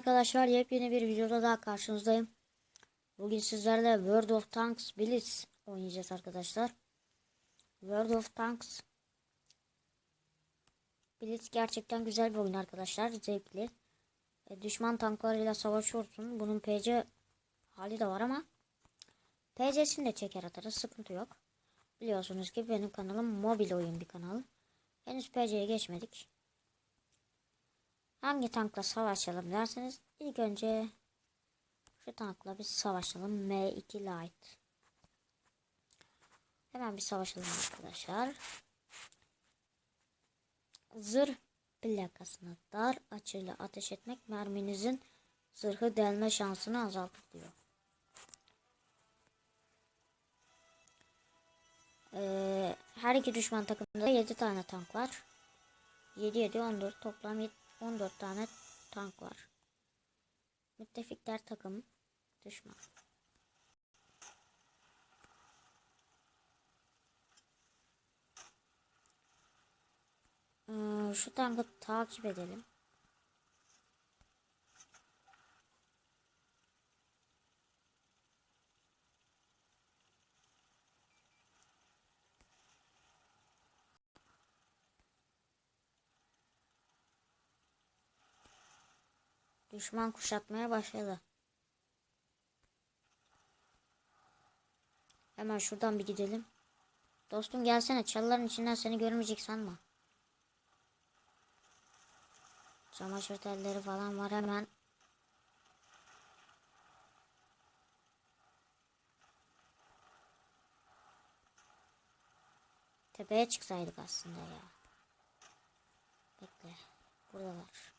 arkadaşlar yepyeni bir videoda daha karşınızdayım. Bugün sizlerle World of Tanks Blitz oynayacağız arkadaşlar. World of Tanks Blitz gerçekten güzel bir oyun arkadaşlar. Zevkli. E, düşman tanklarıyla savaşıyorsun. Bunun PC hali de var ama PC'sini de çeker atarız. Sıkıntı yok. Biliyorsunuz ki benim kanalım mobil oyun bir kanal. Henüz PC'ye geçmedik. Hangi tankla savaşalım derseniz ilk önce şu tankla bir savaşalım. M2 Light. Hemen bir savaşalım arkadaşlar. Zırh plakasına dar açıyla ateş etmek merminizin zırhı delme şansını azaltır diyor. Ee, her iki düşman takımda 7 tane tank var. 7 7 14 toplam 14 tane tank var. Müttefikler takım düşman. Ee, şu tankı takip edelim. Düşman kuşatmaya başladı. Hemen şuradan bir gidelim. Dostum gelsene çalıların içinden seni görmeyecek sanma. Çamaşır telleri falan var hemen. Tepeye çıksaydık aslında ya. Bekle. Buradalar.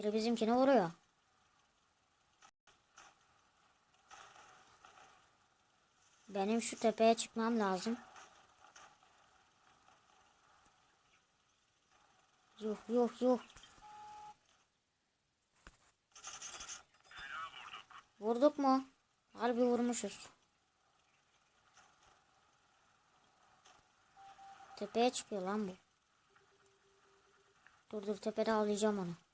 Biri bizimkine vuruyor. Benim şu tepeye çıkmam lazım. Yuh yuh yuh. Vurduk mu? Harbi vurmuşuz. Tepeye çıkıyor lan bu. Dur dur tepede avlayacağım onu.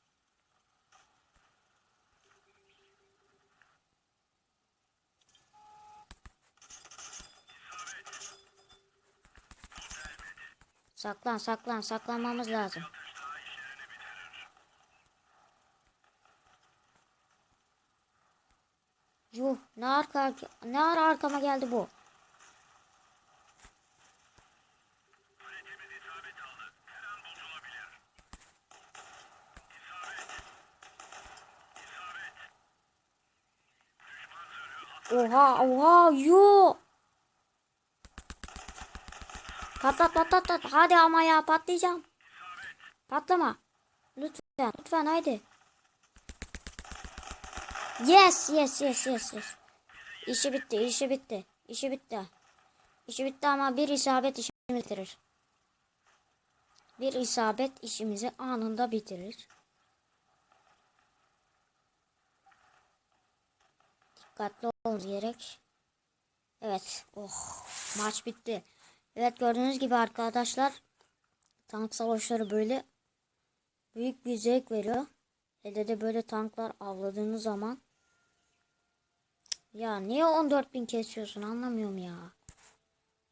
Saklan saklan saklanmamız lazım. Yuh ne arka ne ara arkama geldi bu? Oha oha yuh. Patlat patlat patlat. Hadi ama ya patlayacağım. Patlama. Lütfen lütfen haydi. Yes yes yes yes yes. İşi bitti işi bitti. İşi bitti. İşi bitti ama bir isabet işimizi bitirir. Bir isabet işimizi anında bitirir. Dikkatli olmamız gerek. Evet. Oh, maç bitti. Evet gördüğünüz gibi arkadaşlar tank savaşları böyle büyük bir zevk veriyor. Hele de böyle tanklar avladığınız zaman ya niye 14.000 kesiyorsun anlamıyorum ya.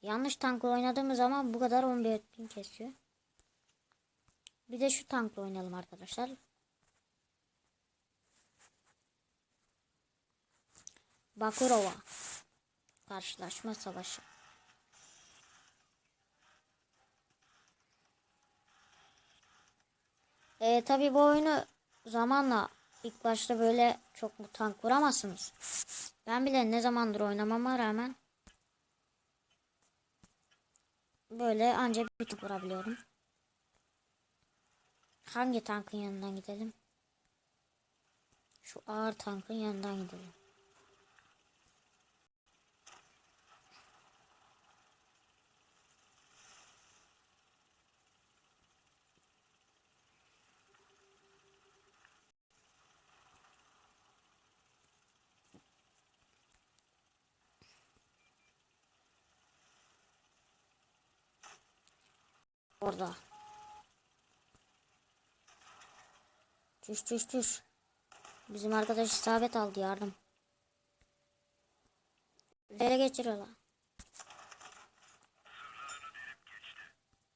Yanlış tankla oynadığımız zaman bu kadar 11.000 kesiyor. Bir de şu tankla oynayalım arkadaşlar. Bakurova karşılaşma savaşı. E, tabii bu oyunu zamanla ilk başta böyle çok mu tank vuramazsınız. Ben bile ne zamandır oynamama rağmen böyle ancak bir tank vurabiliyorum. Hangi tankın yanından gidelim? Şu ağır tankın yanından gidelim. Orada. Çüş çüş çüş. Bizim arkadaş isabet aldı yardım. Ele geçiriyorlar.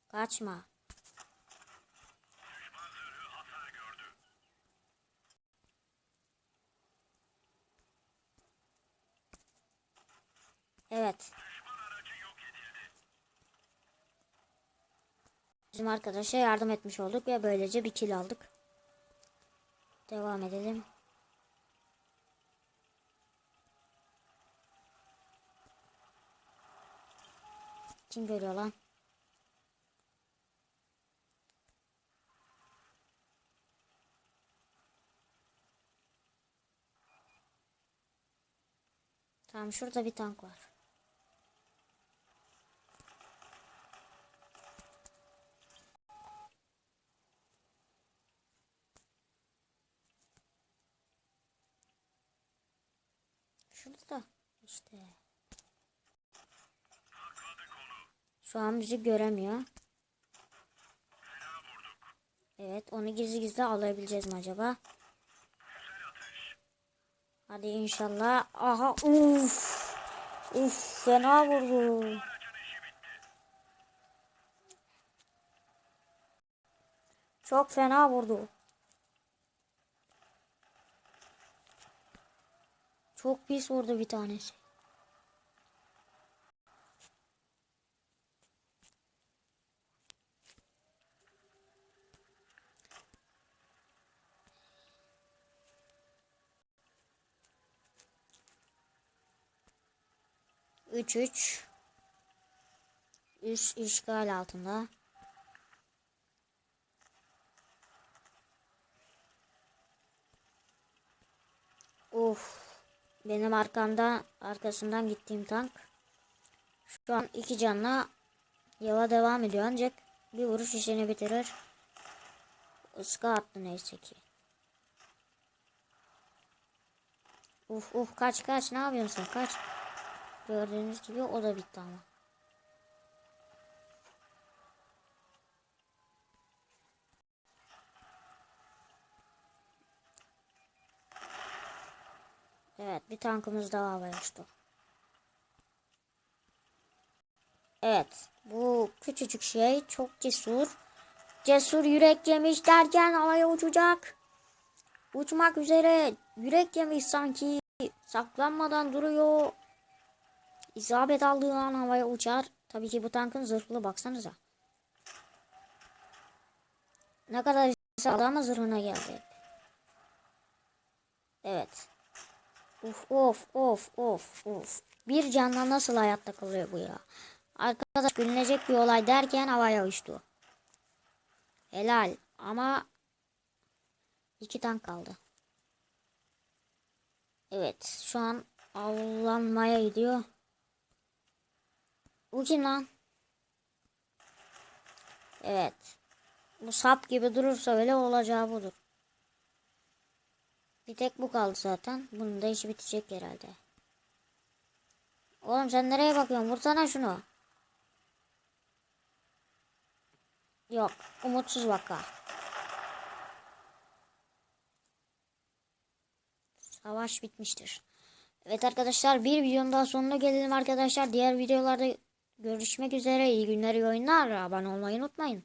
Kaçma. Evet. Bizim arkadaşa yardım etmiş olduk ve böylece bir kill aldık. Devam edelim. Kim görüyor lan? Tamam şurada bir tank var. Şurada işte. Şu an bizi göremiyor. Evet onu gizli gizli alabileceğiz mi acaba? Hadi inşallah. Aha uf. Uf fena vurdu. Çok fena vurdu. Çok pis vurdu bir tanesi. Üç üç. Üst işgal altında. Of. Benim arkamda arkasından gittiğim tank. Şu an iki canla yola devam ediyor ancak bir vuruş işini bitirir. Iska attı neyse ki. Uf uf kaç kaç ne yapıyorsun kaç. Gördüğünüz gibi o da bitti ama. Evet bir tankımız daha havaya uçtu. Evet bu küçücük şey çok cesur. Cesur yürek yemiş derken havaya uçacak. Uçmak üzere yürek yemiş sanki saklanmadan duruyor. İsabet aldığı an havaya uçar. Tabii ki bu tankın zırhlı baksanıza. Ne kadar ise ama zırhına geldi. Evet. Of of of of of. Bir canla nasıl hayatta kalıyor bu ya? Arkadaş gülünecek bir olay derken havaya uçtu. Helal ama iki tank kaldı. Evet şu an avlanmaya gidiyor. Bu kim lan? Evet. Bu sap gibi durursa öyle olacağı budur. Bir tek bu kaldı zaten. Bunun da işi bitecek herhalde. Oğlum sen nereye bakıyorsun? Vursana şunu. Yok. Umutsuz vaka. Savaş bitmiştir. Evet arkadaşlar bir videonun daha sonuna gelelim arkadaşlar. Diğer videolarda görüşmek üzere. İyi günler iyi oyunlar. Abone olmayı unutmayın.